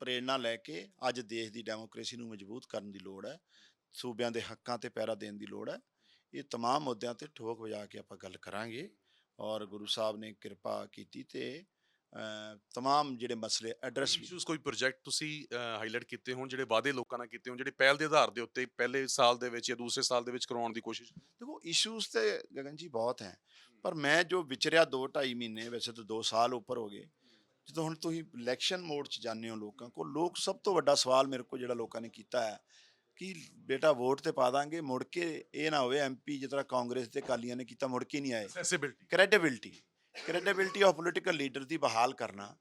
ਪ੍ਰੇਰਣਾ ਲੈ ਕੇ ਅੱਜ ਦੇਸ਼ ਦੀ ਡੈਮੋਕ੍ਰੇਸੀ ਨੂੰ ਮਜ਼ਬੂਤ ਕਰਨ ਦੀ ਲੋੜ ਹੈ ਸੂਬਿਆਂ ਦੇ ਹੱਕਾਂ ਤੇ ਪਹਿਰਾ ਦੇਣ ਦੀ ਲੋੜ ਹੈ ਇਹ तमाम ਮੁੱਦਿਆਂ ਤੇ ਠੋਕ ਵਜਾ ਕੇ ਆਪਾਂ ਗੱਲ ਕਰਾਂਗੇ ਔਰ ਗੁਰੂ ਸਾਹਿਬ ਨੇ ਕਿਰਪਾ ਕੀਤੀ ਤੇ ਅਹ, तमाम ਜਿਹੜੇ ਮਸਲੇ ਐਡਰੈਸ ਇਸ਼ੂਸ ਕੋਈ ਪ੍ਰੋਜੈਕਟ ਤੁਸੀਂ ਹਾਈਲਾਈਟ ਕੀਤੇ ਹੋਣ ਜਿਹੜੇ ਵਾਅਦੇ ਲੋਕਾਂ ਨਾਲ ਕੀਤੇ ਹੋਣ ਜਿਹੜੇ ਪਹਿਲ ਦੇ ਆਧਾਰ ਦੇ ਉੱਤੇ ਪਹਿਲੇ ਸਾਲ ਦੇ ਵਿੱਚ ਜਾਂ ਦੂਸਰੇ ਸਾਲ ਦੇ ਵਿੱਚ ਕਰਵਾਉਣ ਦੀ ਕੋਸ਼ਿਸ਼ ਦੇਖੋ ਇਸ਼ੂਸ ਤੇ ਗਗਨ ਜੀ ਬਹੁਤ ਹੈ ਪਰ ਮੈਂ ਜੋ ਵਿਚਰਿਆ 2 2.5 ਮਹੀਨੇ ਵੈਸੇ ਤਾਂ 2 ਸਾਲ ਉੱਪਰ ਹੋ ਗਏ ਜਦੋਂ ਹੁਣ ਤੁਸੀਂ ਇਲੈਕਸ਼ਨ ਮੋਡ 'ਚ ਜਾਂਦੇ ਹੋ ਲੋਕਾਂ ਕੋਲ ਲੋਕ ਸਭ ਤੋਂ ਵੱਡਾ ਸਵਾਲ ਮੇਰੇ ਕੋਲ ਜਿਹੜਾ ਲੋਕਾਂ ਨੇ ਕੀਤਾ ਹੈ ਕਿ ਬੇਟਾ ਵੋਟ ਤੇ ਪਾ ਦਾਂਗੇ ਮੁੜ ਕੇ ਇਹ ਨਾ ਹੋਵੇ ਐਮਪੀ ਜਿਸ ਤਰ੍ਹਾਂ ਕਾਂਗਰਸ ਤੇ ਕਾਲੀਆਂ ਨੇ ਕੀਤਾ ਮੁੜ ਕੇ ਨਹੀਂ ਆਏ ਅਸੈਸਿਬਿਲਟੀ credibility credibility of political leader ਦੀ ਬਹਾਲ ਕਰਨਾ,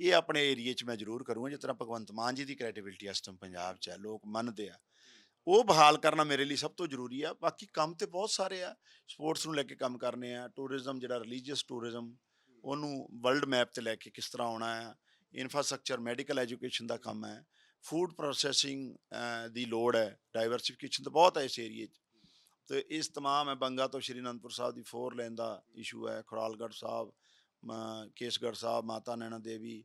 ਇਹ ਆਪਣੇ ਏਰੀਏ 'ਚ ਮੈਂ ਜ਼ਰੂਰ ਕਰੂੰਗਾ, ਜਿਸ ਤਰ੍ਹਾਂ ਭਗਵੰਤ ਮਾਨ ਜੀ ਦੀ ਕ੍ਰੈਡੀਬਿਲਟੀ ਇਸ ਟਾਈਮ ਪੰਜਾਬ 'ਚ ਹੈ ਲੋਕ ਮੰਨਦੇ ਆ। ਉਹ ਬਹਾਲ ਕਰਨਾ ਮੇਰੇ ਲਈ ਸਭ ਤੋਂ ਜ਼ਰੂਰੀ ਆ, ਬਾਕੀ ਕੰਮ ਤੇ ਬਹੁਤ ਸਾਰੇ ਆ ਸਪੋਰਟਸ ਨੂੰ ਲੈ ਕੇ ਕੰਮ ਕਰਨੇ ਆ ਟੂਰਿਜ਼ਮ ਜਿਹੜਾ ਰਿਲੀਜੀਅਸ ਟੂਰਿਜ਼ਮ ਉਹਨੂੰ ਵਰਲਡ ਮੈਪ ਤੇ ਲੈ ਕੇ ਕਿਸ ਤਰ੍ਹਾਂ ਆਉਣਾ ਹੈ ਇਨਫਰਾਸਟ੍ਰਕਚਰ ਮੈਡੀਕਲ ਐਜੂਕੇਸ਼ਨ ਦਾ ਕੰਮ ਹੈ ਫੂਡ ਪ੍ਰੋਸੈਸਿੰਗ ਦੀ ਲੋੜ ਹੈ ਡਾਈਵਰਸਿਫਿਕੇਸ਼ਨ ਤਾਂ ਬਹੁਤ ਹੈ ਇਸ ਏਰੀਏ 'ਚ। ਤੇ ਇਸ ਤਮਾਮ ਹੈ ਬੰਗਾ ਤੋਂ ਸ਼੍ਰੀ ਅਨੰਦਪੁਰ ਸਾਹਿਬ ਦੀ ਫੋਰ ਲੈਨ ਦਾ ਇਸ਼ੂ ਹੈ ਖੁਰਾਲਗੜ੍ਹ ਸਾਹਿਬ ਕੇਸਗੜ੍ਹ ਸਾਹਿਬ ਮਾਤਾ ਨੈਣਾ ਦੇਵੀ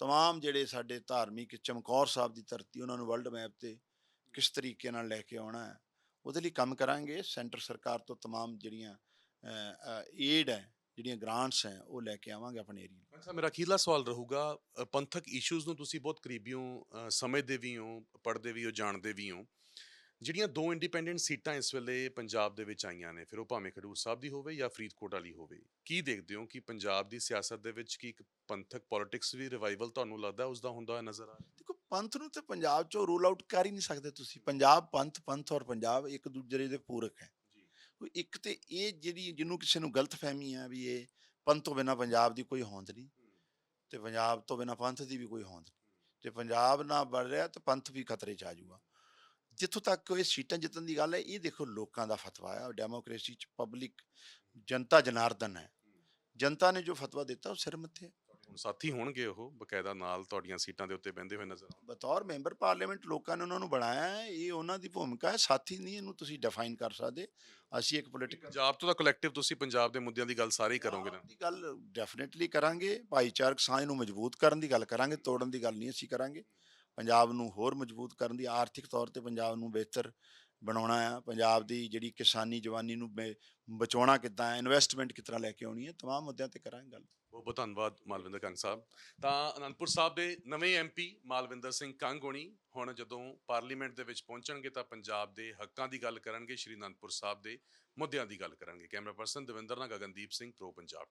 ਤਮਾਮ ਜਿਹੜੇ ਸਾਡੇ ਧਾਰਮਿਕ ਚਮਕੌਰ ਸਾਹਿਬ ਦੀ ਧਰਤੀ ਉਹਨਾਂ ਨੂੰ ਵਰਲਡ ਮੈਪ ਤੇ ਕਿਸ ਤਰੀਕੇ ਨਾਲ ਲੈ ਕੇ ਆਉਣਾ ਹੈ ਉਹਦੇ ਲਈ ਕੰਮ ਕਰਾਂਗੇ ਸੈਂਟਰ ਸਰਕਾਰ ਤੋਂ ਤਮਾਮ ਜਿਹੜੀਆਂ ਏਡ ਹੈ ਜਿਹੜੀਆਂ ਗ੍ਰਾਂਟਸ ਹੈ ਉਹ ਲੈ ਕੇ ਆਵਾਂਗੇ ਆਪਣੇ ਏਰੀਆ ਅੱਛਾ ਮੇਰਾ ਅਖੀਰਲਾ ਸਵਾਲ ਰਹੂਗਾ ਪੰਥਕ ਇਸ਼ੂਜ਼ ਨੂੰ ਤੁਸੀਂ ਬਹੁਤ ਕਰੀਬੀਓ ਅ, ਸਮਝਦੇ ਵੀ ਹੋ ਪੜ੍ਹਦੇ ਵੀ ਹੋ ਜਾਣਦੇ ਵੀ ਹੋ ਜਿਹੜੀਆਂ ਦੋ ਇੰਡੀਪੈਂਡੈਂਟ ਸੀਟਾਂ ਇਸ ਵੇਲੇ ਪੰਜਾਬ ਦੇ ਵਿੱਚ ਆਈਆਂ ਨੇ ਫਿਰ ਉਹ ਭਾਵੇਂ ਖਡੂਰ ਸਾਹਿਬ ਦੀ ਹੋਵੇ ਜਾਂ ਫਰੀਦਕੋਟ ਵਾਲੀ ਹੋਵੇ ਕੀ ਦੇਖਦੇ ਹੋ ਕਿ ਪੰਜਾਬ ਦੀ ਸਿਆਸਤ ਦੇ ਵਿੱਚ ਕੀ ਇੱਕ ਪੰਥਕ ਪੋਲਿਟਿਕਸ ਵੀ ਰਿਵਾਈਵਲ ਤੁਹਾਨੂੰ ਲੱਗਦਾ ਉਸ ਦਾ ਹੁੰਦਾ ਨਜ਼ਰ ਆ ਰਿਹਾ? ਦੇਖੋ ਪੰਥ ਨੂੰ ਤੇ ਪੰਜਾਬ ਚੋਂ ਰੂਲ ਆਊਟ ਕਰ ਹੀ ਨਹੀਂ ਸਕਦੇ ਤੁਸੀਂ। ਪੰਜਾਬ ਪੰਥ ਪੰਥ ਔਰ ਪੰਜਾਬ ਇੱਕ ਦੂਜੇ ਦੇ ਪੂਰਕ ਹੈ। ਜੀ। ਇੱਕ ਤੇ ਇਹ ਜਿਹੜੀ ਜਿਹਨੂੰ ਕਿਸੇ ਨੂੰ ਗਲਤਫਹਿਮੀ ਆ ਵੀ ਇਹ ਪੰਥ ਤੋਂ ਬਿਨਾ ਪੰਜਾਬ ਦੀ ਕੋਈ ਹੋਂਦ ਨਹੀਂ ਤੇ ਪੰਜਾਬ ਤੋਂ ਬਿਨਾ ਪੰਥ ਦੀ ਵੀ ਕੋਈ ਹੋਂਦ ਨਹੀਂ। ਤੇ ਪੰਜਾਬ ਨਾ ਬੜ ਰਿਹਾ ਤੇ ਪੰਥ ਵੀ ਖਤਰੇ 'ਚ ਆ ਜਾਊਗਾ। ਜਿੱਥੋਂ ਤੱਕ ਇਹ ਸੀਟਾਂ ਜਿੱਤਣ ਦੀ ਗੱਲ ਹੈ ਇਹ ਦੇਖੋ ਲੋਕਾਂ ਦਾ ਫਤਵਾ ਹੈ ਡੈਮੋਕ੍ਰੇਸੀ 'ਚ ਪਬਲਿਕ ਜਨਤਾ ਜਨਾਰਦਨ ਹੈ। ਜਨਤਾ ਨੇ ਜੋ ਫਤਵਾ ਦਿੱਤਾ ਉਹ ਸਿਰ ਮੱਥੇ ਹੁਣ ਸਾਥੀ ਹੋਣਗੇ ਉਹ ਬਕਾਇਦਾ ਨਾਲ ਤੁਹਾਡੀਆਂ ਸੀਟਾਂ ਦੇ ਉੱਤੇ ਬਹਿੰਦੇ ਹੋਏ ਨਜ਼ਰ ਆਉਣ ਬਤੌਰ ਮੈਂਬਰ ਪਾਰਲੀਮੈਂਟ ਲੋਕਾਂ ਨੇ ਉਹਨਾਂ ਨੂੰ ਬਣਾਇਆ ਹੈ ਇਹ ਉਹਨਾਂ ਦੀ ਭੂਮਿਕਾ ਹੈ ਸਾਥੀ ਨਹੀਂ ਇਹਨੂੰ ਤੁਸੀਂ ਡਿਫਾਈਨ ਕਰ ਸਕਦੇ। ਅਸੀਂ ਇੱਕ ਪੋਲੀਟੀਕਲ ਪੰਜਾਬ ਤੋਂ ਤਾਂ ਕਲੈਕਟਿਵ ਤੁਸੀਂ ਪੰਜਾਬ ਦੇ ਮੁੱਦਿਆਂ ਦੀ ਗੱਲ ਸਾਰੇ ਹੀ ਕਰੋਗੇ ਨਾ। ਦੀ ਗੱਲ ਡੈਫੀਨਿਟਲੀ ਕਰਾਂਗੇ ਭਾਈਚਾਰਕ ਸਾਂਝ ਨੂੰ ਮਜ਼ਬੂਤ ਕਰਨ ਦੀ ਗੱਲ ਕਰਾਂਗੇ ਤੋੜਨ ਦੀ ਗੱਲ ਨਹੀਂ ਅਸੀਂ ਕਰਾਂਗੇ। ਪੰਜਾਬ ਨੂੰ ਹੋਰ ਮਜ਼ਬੂਤ ਕਰਨ ਦੀ, ਆਰਥਿਕ ਤੌਰ ਤੇ ਪੰਜਾਬ ਨੂੰ ਬਿਹਤਰ ਬਣਾਉਣਾ ਆ। ਪੰਜਾਬ ਦੀ ਜਿਹੜੀ ਕਿਸਾਨੀ ਜਵਾਨੀ ਨੂੰ ਬ- ਬਚਾਉਣਾ ਕਿੱਦਾਂ ਹੈ ਇਨਵੈਸਟਮੈਂਟ ਕਿਸ ਤਰ੍ਹਾਂ ਲੈ ਕੇ ਆਉਣੀ ਹੈ, ਤਮਾਮ ਮੁੱਦਿਆਂ ਤੇ ਕਰਾਂਗੇ ਗੱਲ। ਬਹੁਤ ਬਹੁਤ ਧੰਨਵਾਦ ਮਾਲਵਿੰਦਰ ਕੰਗ ਸਾਹਿਬ। ਤਾਂ ਅਨੰਦਪੁਰ ਸਾਹਿਬ ਦੇ ਨਵੇਂ ਐਮਪੀ ਮਾਲਵਿੰਦਰ ਸਿੰਘ ਕੰਗ ਹੋਣੀ, ਹੁਣ ਜਦੋਂ ਪਾਰਲੀਮੈਂਟ ਦੇ ਵਿੱਚ ਪਹੁੰਚਣਗੇ ਤਾਂ ਪੰਜਾਬ ਦੇ ਹੱਕਾਂ ਦੀ ਗੱਲ ਕਰਨਗੇ, ਸ਼੍ਰੀ ਅਨੰਦਪੁਰ ਸਾਹਿਬ ਦੇ ਮੁੱਦਿਆਂ ਦੀ ਗੱਲ ਕਰਨਗੇ। ਕੈਮਰਾ ਪਰਸਨ ਦਵਿੰਦਰ ਨਾ ਗਗਨਦੀਪ ਸਿੰਘ, ਪ੍ਰੋ ਪੰਜਾਬ